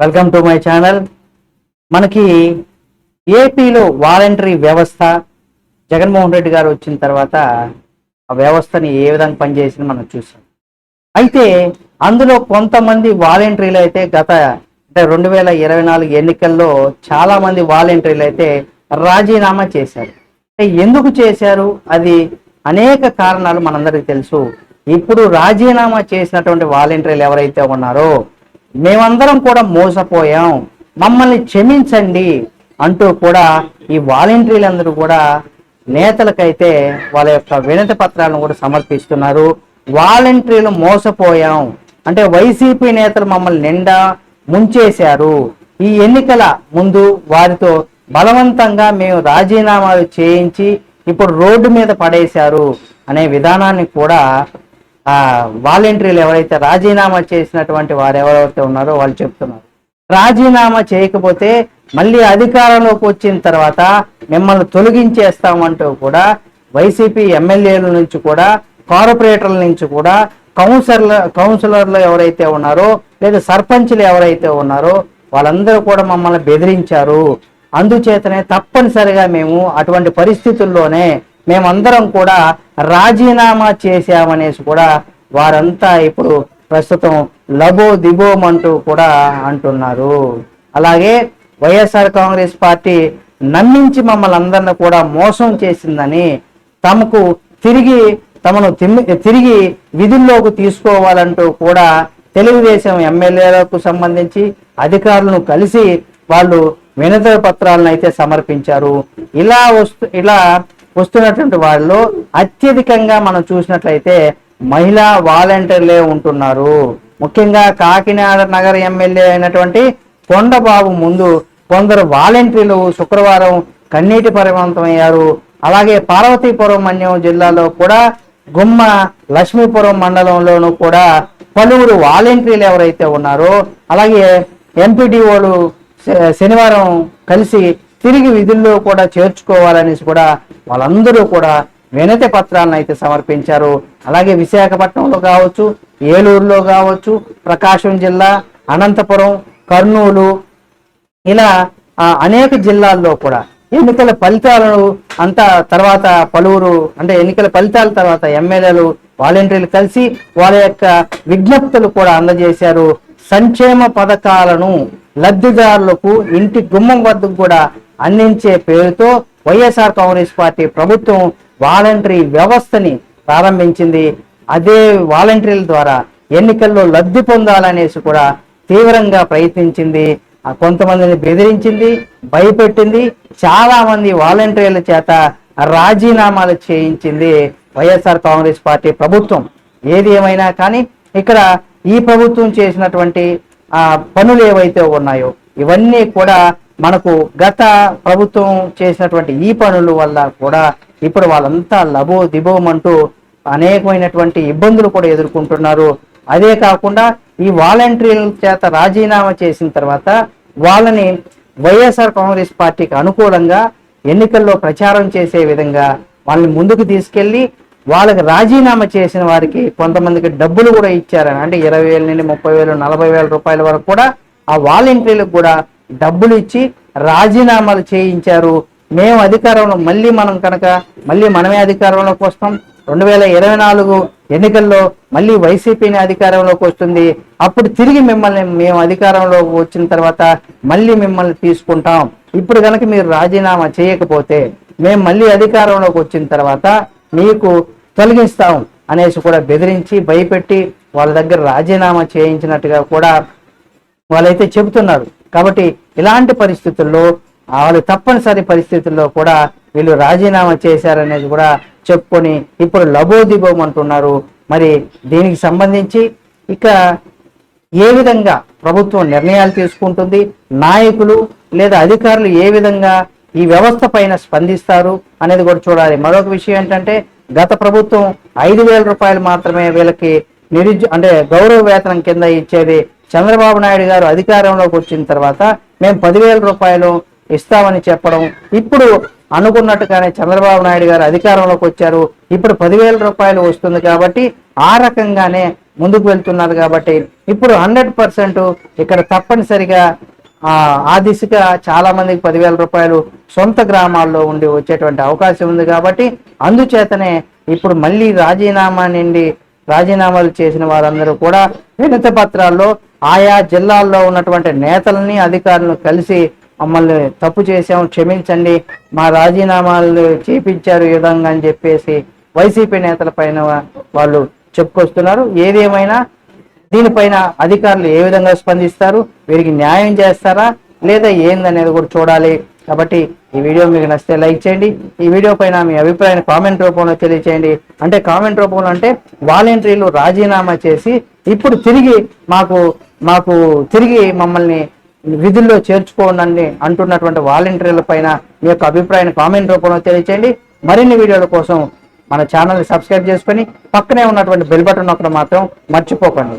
Welcome to my channel మనకి ఏపీలో voluntary వ్యవస్థ జగన్మోహన్ రెడ్డి గారు వచ్చిన తర్వాత ఆ వ్యవస్థని ఏ విధంగా పనిచేసింది మనం చూసాం. అయితే అందులో కొంతమంది వాలంటరీలు అయితే గత అంటే రెండు వేల ఇరవై నాలుగు ఎన్నికల్లో చాలామంది వాలంటరీలు అయితే రాజీనామా చేశారు. ఎందుకు చేశారు? అది అనేక కారణాలు మనందరికీ తెలుసు. ఇప్పుడు రాజీనామా చేసినటువంటి వాలంటీర్లు ఎవరైతే ఉన్నారో మేమందరం కూడా మోసపోయాం. మమ్మల్ని క్షమించండి అంటూ కూడా ఈ వాలంటీర్లందరూ కూడా నేతలకైతే వాళ్ళ యొక్క వినతి పత్రాలను కూడా సమర్పిస్తున్నారు. వాలంటీర్లు మోసపోయాం. అంటే వైసీపీ నేతలు మమ్మల్ని నిండా ముంచేశారు. ఈ ఎన్నికల ముందు వారితో బలవంతంగా మేము రాజీనామాలు చేయించి ఇప్పుడు రోడ్డు మీద పడేశారు అనే విధానాన్ని కూడా వాలంటీర్లు ఎవరైతే రాజీనామా చేసినటువంటి వారు ఎవరైతే ఉన్నారో వాళ్ళు చెప్తున్నారు. రాజీనామా చేయకపోతే మళ్ళీ అధికారంలోకి వచ్చిన తర్వాత మిమ్మల్ని తొలగించేస్తామంటూ కూడా వైసీపీ ఎమ్మెల్యేల నుంచి కూడా కార్పొరేటర్ల నుంచి కూడా కౌన్సిలర్ల కౌన్సిలర్లు ఎవరైతే ఉన్నారో లేదా సర్పంచ్లు ఎవరైతే ఉన్నారో వాళ్ళందరూ కూడా మమ్మల్ని బెదిరించారు. అందుచేతనే తప్పనిసరిగా మేము అటువంటి పరిస్థితుల్లోనే మేమందరం కూడా రాజీనామా చేశామనేసి కూడా వారంతా ఇప్పుడు ప్రస్తుతం లబో దిబోమంటూ కూడా అంటున్నారు. అలాగే వైఎస్ఆర్ కాంగ్రెస్ పార్టీ నమ్మించి మమ్మల్ని అందరిని కూడా మోసం చేసిందని తమకు తిరిగి తమను తిరిగి విధుల్లోకి తీసుకోవాలంటూ కూడా తెలుగుదేశం ఎమ్మెల్యేలకు సంబంధించి అధికారులను కలిసి వాళ్ళు వినతి పత్రాలను అయితే సమర్పించారు. ఇలా వస్తు ఇలా వస్తున్నటువంటి వాళ్ళు అత్యధికంగా మనం చూసినట్లయితే మహిళా వాలంటీర్లే ఉంటున్నారు. ముఖ్యంగా కాకినాడ నగర ఎమ్మెల్యే అయినటువంటి కొండబాబు ముందు కొందరు వాలంటీర్లు శుక్రవారం కన్నీటి పర్యవంతమయ్యారు అలాగే పార్వతీపురం మన్యం జిల్లాలో కూడా గుమ్మ లక్ష్మీపురం మండలంలోనూ కూడా పలువురు వాలంటీర్లు ఎవరైతే ఉన్నారో అలాగే ఎంపీడీఓలు శనివారం కలిసి తిరిగి విధుల్లో కూడా చేర్చుకోవాలనేసి కూడా వాళ్ళందరూ కూడా వినతి పత్రాలను అయితే సమర్పించారు. అలాగే విశాఖపట్నంలో కావచ్చు ఏలూరులో కావచ్చు ప్రకాశం జిల్లా అనంతపురం కర్నూలు ఇలా అనేక జిల్లాల్లో కూడా ఎన్నికల ఫలితాలను అంతా తర్వాత పలువురు అంటే ఎన్నికల ఫలితాల తర్వాత ఎమ్మెల్యేలు వాలంటీర్లు కలిసి వాళ్ళ యొక్క విజ్ఞప్తులు కూడా అందజేశారు. సంక్షేమ పథకాలను లబ్ధిదారులకు ఇంటి గుమ్మం వద్దకు కూడా అందించే పేరుతో వైఎస్ఆర్ కాంగ్రెస్ పార్టీ ప్రభుత్వం వాలంటరీ వ్యవస్థని ప్రారంభించింది. అదే వాలంటీర్ల ద్వారా ఎన్నికల్లో లబ్ధి పొందాలనేసి కూడా తీవ్రంగా ప్రయత్నించింది. కొంతమందిని బెదిరించింది భయపెట్టింది. చాలా మంది వాలంటీర్ల చేత రాజీనామాలు చేయించింది వైఎస్ఆర్ కాంగ్రెస్ పార్టీ ప్రభుత్వం. ఏది ఏమైనా కానీ ఇక్కడ ఈ ప్రభుత్వం చేసినటువంటి పనులు ఏవైతే ఉన్నాయో ఇవన్నీ కూడా మనకు గత ప్రభుత్వం చేసినటువంటి ఈ పనుల వల్ల కూడా ఇప్పుడు వాళ్ళంతా లబో దిబోమంటూ అనేకమైనటువంటి ఇబ్బందులు కూడా ఎదుర్కొంటున్నారు. అదే కాకుండా ఈ వాలంటీర్ల చేత రాజీనామా చేసిన తర్వాత వాళ్ళని వైఎస్ఆర్ కాంగ్రెస్ పార్టీకి అనుకూలంగా ఎన్నికల్లో ప్రచారం చేసే విధంగా వాళ్ళని ముందుకు తీసుకెళ్ళి వాళ్ళకి రాజీనామా చేసిన వారికి కొంతమందికి డబ్బులు కూడా ఇచ్చారని అంటే ఇరవై వేల నుండి ముప్పై వేలు నలభై వేల రూపాయల వరకు కూడా ఆ వాలంటీర్లకు కూడా డబ్బులు ఇచ్చి రాజీనామాలు చేయించారు. మేము అధికారంలో మళ్ళీ మనం కనుక మళ్ళీ మనమే అధికారంలోకి వస్తాం. రెండు వేల ఇరవై నాలుగు ఎన్నికల్లో మళ్ళీ వైసీపీని అధికారంలోకి వస్తుంది. అప్పుడు తిరిగి మిమ్మల్ని మేము అధికారంలోకి వచ్చిన తర్వాత మళ్ళీ మిమ్మల్ని తీసుకుంటాం. ఇప్పుడు కనుక మీరు రాజీనామా చేయకపోతే మేము మళ్ళీ అధికారంలోకి వచ్చిన తర్వాత మీకు తొలగిస్తాం అనేసి కూడా బెదిరించి భయపెట్టి వాళ్ళ దగ్గర రాజీనామా చేయించినట్టుగా కూడా వాళ్ళైతే చెబుతున్నారు. కాబట్టి ఇలాంటి పరిస్థితుల్లో వాళ్ళు తప్పనిసరి పరిస్థితుల్లో కూడా వీళ్ళు రాజీనామా చేశారనేది కూడా చెప్పుకొని ఇప్పుడు లబోదిబోం అంటున్నారు. మరి దీనికి సంబంధించి ఇక ఏ విధంగా ప్రభుత్వం నిర్ణయాలు తీసుకుంటుంది నాయకులు లేదా అధికారులు ఏ విధంగా ఈ వ్యవస్థ పైన స్పందిస్తారు అనేది కూడా చూడాలి. మరొక విషయం ఏంటంటే గత ప్రభుత్వం ఐదు వేల రూపాయలు మాత్రమే వీళ్ళకి నిరుద్యో అంటే గౌరవ వేతనం కింద ఇచ్చేది చంద్రబాబు నాయుడు గారు అధికారంలోకి వచ్చిన తర్వాత మేము పదివేల రూపాయలు ఇస్తామని చెప్పడం ఇప్పుడు అనుకున్నట్టుగానే చంద్రబాబు నాయుడు గారు అధికారంలోకి వచ్చారు. ఇప్పుడు పదివేల రూపాయలు వస్తుంది కాబట్టి ఆ రకంగానే ముందుకు వెళ్తున్నారు కాబట్టి ఇప్పుడు హండ్రెడ్ పర్సెంట్ ఇక్కడ తప్పనిసరిగా ఆ దిశగా చాలా మందికి పదివేల రూపాయలు సొంత గ్రామాల్లో ఉండి వచ్చేటువంటి అవకాశం ఉంది కాబట్టి అందుచేతనే ఇప్పుడు మళ్ళీ రాజీనామా నుండి రాజీనామాలు చేసిన వారందరూ కూడా వినతి పత్రాల్లో ఆయా జిల్లాల్లో ఉన్నటువంటి నేతలని అధికారులను కలిసి మమ్మల్ని తప్పు చేసాం క్షమించండి మా రాజీనామాలు చేపించారు ఈ విధంగా అని చెప్పేసి వైసీపీ నేతల పైన వాళ్ళు చెప్పుకొస్తున్నారు. ఏదేమైనా దీనిపైన అధికారులు ఏ విధంగా స్పందిస్తారు వీరికి న్యాయం చేస్తారా లేదా ఏందనేది కూడా చూడాలి. కాబట్టి ఈ వీడియో మీకు నచ్చితే లైక్ చేయండి. ఈ వీడియో పైన మీ అభిప్రాయాన్ని కామెంట్ రూపంలో తెలియచేయండి. అంటే కామెంట్ రూపంలో అంటే వాలంటీర్లు రాజీనామా చేసి ఇప్పుడు తిరిగి మాకు మాకు తిరిగి మమ్మల్ని విధుల్లో చేర్చుకోనండి అంటున్నటువంటి వాలంటీర్ల పైన మీ యొక్క అభిప్రాయాన్ని కామెంట్ రూపంలో తెలియచేయండి. మరిన్ని వీడియోల కోసం మన ఛానల్ని సబ్స్క్రైబ్ చేసుకొని పక్కనే ఉన్నటువంటి బెల్ బటన్ ఒకటి మాత్రం మర్చిపోకండి.